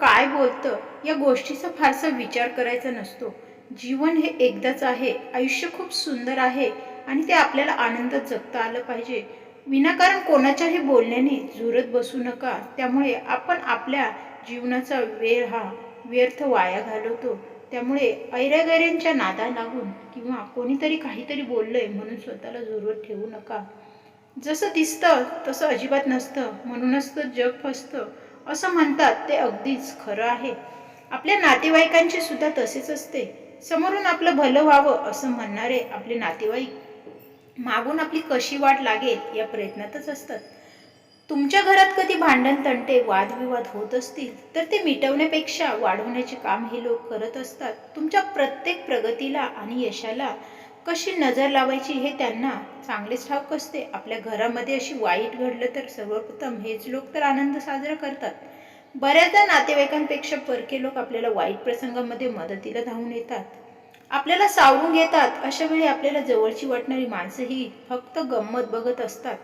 काय बोलतं? या गोष्टीचा फारसा विचार करायचा नसतो. जीवन हे एकदाच आहे. आयुष्य खूप सुंदर आहे आणि ते आपल्याला आनंदात जगता आलं पाहिजे. विनाकारण कोणाच्याही बोलण्याने जुरत बसू नका. त्यामुळे आपण आपल्या जीवनाचा वेळ हा व्यर्थ वाया घालवतो. त्यामुळे ऐऱ्यागैऱ्यांच्या नादा लागून किंवा कोणीतरी काहीतरी बोललंय म्हणून स्वतःला जुरवत ठेवू नका. जसं दिसतं तसं अजिबात नसतं. म्हणूनच तर जग फसतं. असं म्हणतात ते अगदीच खरं आहे. आपल्या नातेवाईकांचे सुद्धा तसेच असते. समोरून आपलं भलं व्हावं असं म्हणणारे आपले नातेवाईक मागून आपली कशी वाट लागेल या प्रयत्नातच असतात. तुमच्या घरात कधी भांडण तंटे वादविवाद होत असतील तर ते मिटवण्यापेक्षा वाढवण्याचे काम हे लोक करत असतात. तुमच्या प्रत्येक प्रगतीला आणि यशाला कशी नजर लावायची हे त्यांना चांगलेच ठाऊक असते. आपल्या घरामध्ये अशी वाईट घडलं तर सर्वप्रथम हेच लोक तर आनंद साजरा करतात. बऱ्याचदा नातेवाईकांपेक्षा परके लोक आपल्याला वाईट प्रसंगामध्ये मदतीला धावून येतात. आपल्याला सावरून घेतात. अशा वेळी आपल्याला जवळची वाटणारी माणसंही फक्त गंमत बघत असतात.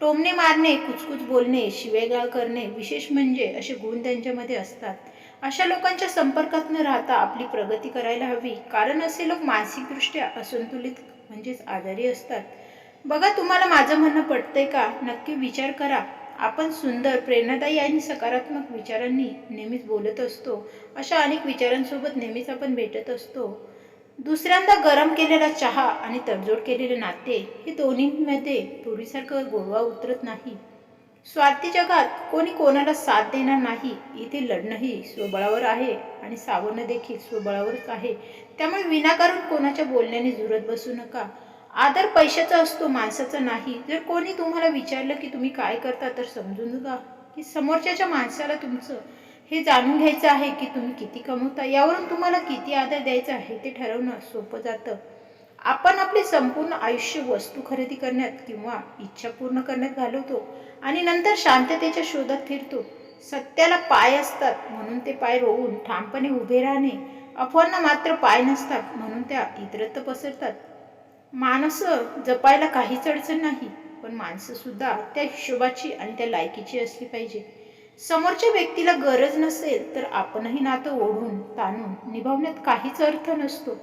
टोमणे मारणे कुचकुच बोलणे शिवेगाळ करणे विशेष म्हणजे असे गुण त्यांच्यामध्ये असतात. अशा लोकांच्या संपर्कात न राहता आपली प्रगती करायला हवी. कारण असे लोक मानसिकदृष्ट्या असंतुलित म्हणजेच आजारी असतात. बघा तुम्हाला माझं म्हणणं पटतंय का? नक्की विचार करा. आपण सुंदर प्रेरणादायी आणि सकारात्मक विचारांनी नेहमीच बोलत असतो. अशा अनेक विचारांसोबत नेहमीच आपण भेटत असतो. दुसऱ्यांदा गरम केलेला चहा आणि तडजोड केलेले नाते हे दोन्हीमध्ये पूर्वीसारखं गोडवा उतरत नाही. स्वार्थी जगात कोणी कोणाला साथ देणार नाही. इथे लढणंही स्वबळावर आहे आणि सावरणं देखील स्वबळावरच आहे. त्यामुळे विनाकारण कोणाच्या बोलण्याने झुरत बसू नका. आदर पैशाचा असतो माणसाचा नाही. जर कोणी तुम्हाला विचारलं की तुम्ही काय करता तर समजून जा की समोरच्याच्या माणसाला तुमचं हे जाणून घ्यायचं आहे की तुम्ही किती कमवता. यावरून तुम्हाला किती आदर द्यायचा आहे ते ठरवणं सोपं जातं. आपण आपले संपूर्ण आयुष्य वस्तू खरेदी करण्यात किंवा इच्छा पूर्ण करण्यात घालवतो. आणि नंतर शांततेच्या शोधात फिरतो. सत्याला पाय असतात म्हणून ते पाय रोवून ठामपणे उभे राहणे. अफवांना मात्र पाय नसतात म्हणून त्या इतरत्र पसरतात. माणसं जपायला काहीच अडचण नाही पण माणसंसुद्धा त्या हिशोबाची आणि त्या लायकीची असली पाहिजे. समोरच्या व्यक्तीला गरज नसेल तर आपणही नातं ओढून ताणून निभावण्यात काहीच अर्थ नसतो.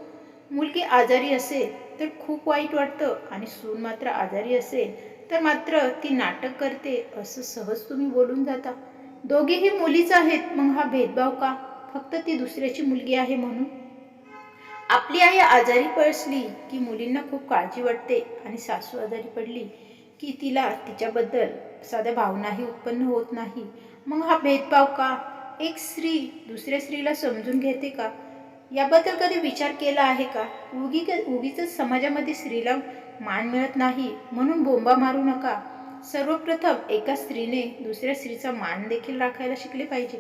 मुलगी आजारी असेल तर खूप वाईट वाटतं आणि सून मात्र आजारी असेल तर मात्र ती नाटक करते असं सहज तुम्ही बोलून जाता. दोघेही मुलीच आहेत मग हा भेदभाव का? फक्त ती दुसऱ्याची मुलगी आहे म्हणून. आपली आई आजारी पळसली की मुलींना खूप काळजी वाटते आणि सासू आजारी पडली की तिला तिच्याबद्दल साध्या भावनाही उत्पन्न होत नाही. मग हा भेदभाव का? एक स्त्री दुसऱ्या स्त्रीला समजून घेते का? याबद्दल कधी विचार केला आहे का? उगी उगीच समाजामध्ये स्त्रीला मान मिळत नाही म्हणून बोंबा मारू नका. सर्वप्रथम एका स्त्रीने दुसऱ्या स्त्रीचा मान देखील राखायला शिकले पाहिजे.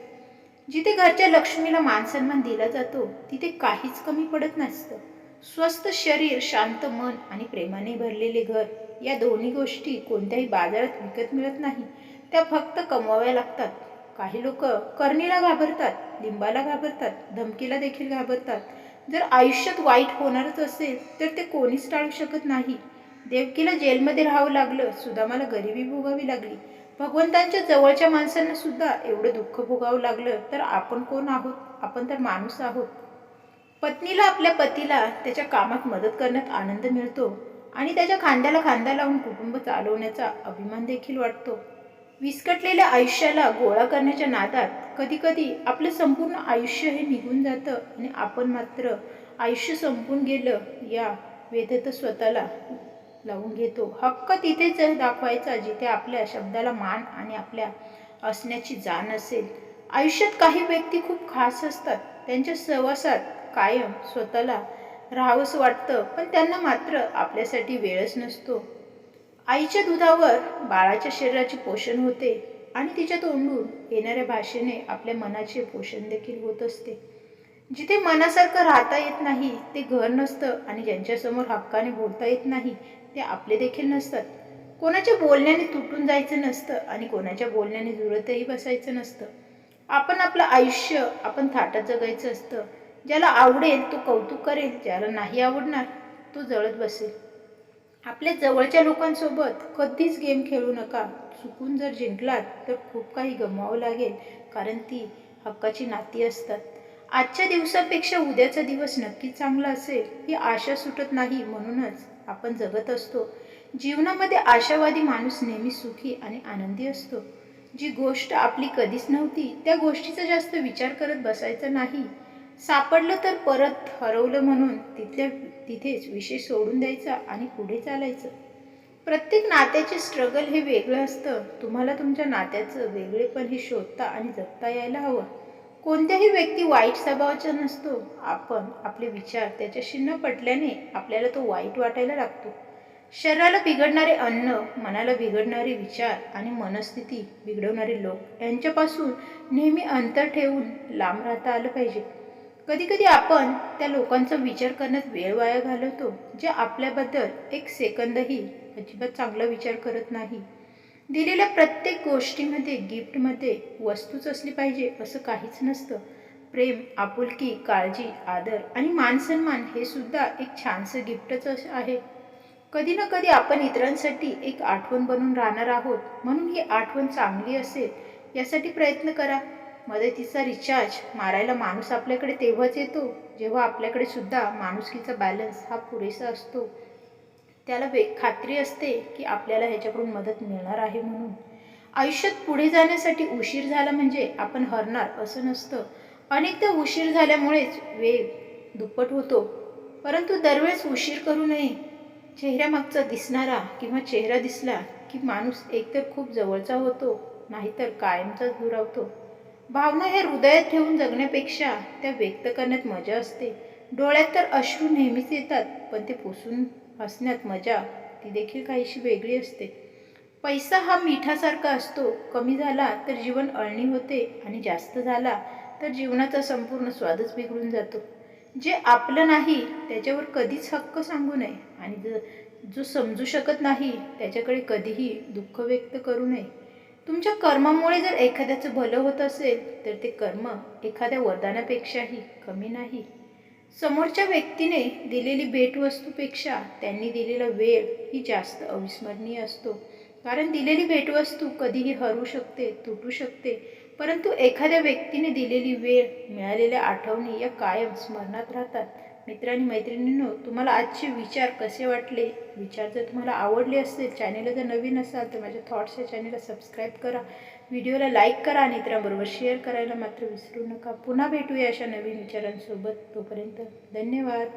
जिथे घरच्या लक्ष्मीला मानसन्मान दिला जातो तिथे काहीच कमी पडत नसतं. स्वस्त शरीर शांत मन आणि प्रेमाने भरलेले घर या दोन्ही गोष्टी कोणत्याही बाजारात विकत मिळत नाही. त्या फक्त कमवाव्या लागतात. काही लोक करणीला घाबरतात लिंबाला घाबरतात धमकीला देखील घाबरतात. जर आयुष्यात वाईट होणारच असेल तर ते कोणीच टाळू शकत नाही. देवकीला जेलमध्ये राहावं लागलं सुदामाला गरिबी भोगावी लागली. भगवंतांच्या जवळच्या माणसांना सुद्धा एवढं दुःख भोगावं लागलं तर आपण कोण आहोत? आपण तर माणूस आहोत. पत्नीला आपल्या पतीला त्याच्या कामात मदत करण्यात आनंद मिळतो आणि त्याच्या खांद्याला खांदा लावून कुटुंब चालवण्याचा अभिमान देखील वाटतो. विस्कटलेल्या आयुष्याला गोळा करण्याच्या नादात कधीकधी आपलं संपूर्ण आयुष्य हे निघून जातं आणि आपण मात्र आयुष्य संपून गेलं या वेधेत स्वतःला लावून घेतो. हक्क तिथेच दाखवायचा जिथे आपल्या शब्दाला मान आणि आपल्या असण्याची जाण असेल. आयुष्यात काही व्यक्ती खूप खास असतात. त्यांच्या सहवासात कायम स्वतःला राहावंसं वाटतं पण त्यांना मात्र आपल्यासाठी वेळच नसतो. आईच्या दुधावर बाळाच्या शरीराचे पोषण होते आणि तिच्या तोंडून येणाऱ्या भाषेने आपल्या मनाचे पोषण देखील होत असते. जिथे मनासारखं राहता येत नाही ते घर नसतं आणि ज्यांच्यासमोर हक्काने बोलता येत नाही ते आपले देखील नसतात. कोणाच्या बोलण्याने तुटून जायचं नसतं आणि कोणाच्या बोलण्याने जुळतही बसायचं नसतं. आपण आपलं आयुष्य आपण थाटात जगायचं असतं. ज्याला आवडेल तो कौतुक करेल ज्याला नाही आवडणार तो जळत बसेल. आपल्या जवळच्या लोकांसोबत कधीच गेम खेळू नका. चुकून जर जिंकलात तर खूप काही गमवावं लागेल कारण ती हक्काची नाती असतात. आजच्या दिवसापेक्षा उद्याचा दिवस नक्की चांगला असेल ही आशा सुटत नाही म्हणूनच. आपण जगत असतो. जीवनामध्ये आशावादी माणूस नेहमी सुखी आणि आनंदी असतो. जी गोष्ट आपली कधीच नव्हती त्या गोष्टीचा जास्त विचार करत बसायचा नाही. सापडलं तर परत हरवलं म्हणून तिथल्या तिथेच विषय सोडून द्यायचा आणि पुढे चालायचं. प्रत्येक नात्याचे स्ट्रगल हे वेगळं असतं. तुम्हाला तुमच्या नात्याचं वेगळेपण हे शोधता आणि जगता यायला हवं. कोणत्याही व्यक्ती वाईट स्वभावाचा नसतो. आपण आपले विचार त्याच्याशी न पटल्याने आपल्याला तो वाईट वाटायला लागतो. शरीराला बिघडणारे अन्न मनाला बिघडणारे विचार आणि मनस्थिती बिघडवणारे लोक यांच्यापासून नेहमी अंतर ठेवून लांब राहता आलं पाहिजे. कधीकधी आपण त्या लोकांचा विचार करण्यात वेळ वाया घालवतो जे आपल्याबद्दल एक सेकंदही अजिबात चांगला विचार करत नाही. दिलेल्या प्रत्येक गोष्टीमध्ये गिफ्टमध्ये वस्तूच असली पाहिजे असं काहीच नसतं. प्रेम आपुलकी काळजी आदर आणि मानसन्मान हे सुद्धा एक छानसं गिफ्टच असं आहे. कधी ना कधी आपण इतरांसाठी एक आठवण बनून राहणार आहोत. म्हणून ही आठवण चांगली असेल यासाठी प्रयत्न करा. मदतीचा रिचार्ज मारायला माणूस आपल्याकडे तेव्हाच येतो जेव्हा आपल्याकडे सुद्धा माणुसकीचा बॅलन्स हा पुरेसा असतो. त्याला वे खात्री असते की आपल्याला ह्याच्याकडून मदत मिळणार आहे म्हणून. आयुष्यात पुढे जाण्यासाठी उशीर झाला म्हणजे आपण हरणार असं नसतं. अनेकदा उशीर झाल्यामुळेच वेग दुप्पट होतो. परंतु दरवेळेस उशीर करू नये. चेहऱ्यामागचा दिसणारा किंवा चेहरा दिसला की माणूस एकतर खूप जवळचा होतो नाहीतर कायमचाच दुरावतो. भावना ह्या हृदयात ठेवून जगण्यापेक्षा त्या व्यक्त करण्यात मजा असते. डोळ्यात तर अश्रू नेहमीच येतात पण ते पुसून हसण्यात मजा ती देखील काहीशी वेगळी असते. पैसा हा मिठासारखा असतो. कमी झाला तर जीवन अळणी होते आणि जास्त झाला तर जीवनाचा संपूर्ण स्वादच बिघडून जातो. जे आपलं नाही त्याच्यावर कधीच हक्क सांगू नये आणि ज जो समजू शकत नाही त्याच्याकडे कधीही दुःख व्यक्त करू नये. तुमच्या कर्मामुळे जर एखाद्याचं भलं होत असेल तर ते कर्म एखाद्या वरदानापेक्षाही कमी नाही. समोरच्या व्यक्तीने दिलेली भेटवस्तूपेक्षा त्यांनी दिलेला वेळ ही जास्त अविस्मरणीय असतो. कारण दिलेली भेटवस्तू कधीही हरू शकते तुटू शकते. परंतु एखाद्या व्यक्तीने दिलेली वेळ मिळालेल्या आठवणी या कायम स्मरणात राहतात. मित्र आणि मैत्रिणींनो तुम्हाला आजचे विचार कसे वाटले? विचार जर तुम्हाला आवडले असतील चॅनेलला जर नवीन असाल तर माझ्या थॉट्स या चॅनेलला सबस्क्राईब करा. व्हिडिओला लाईक करा आणि इतरांबरोबर शेअर करायला मात्र विसरू नका. पुन्हा भेटूया अशा नवीन विचारांसोबत. तोपर्यंत धन्यवाद.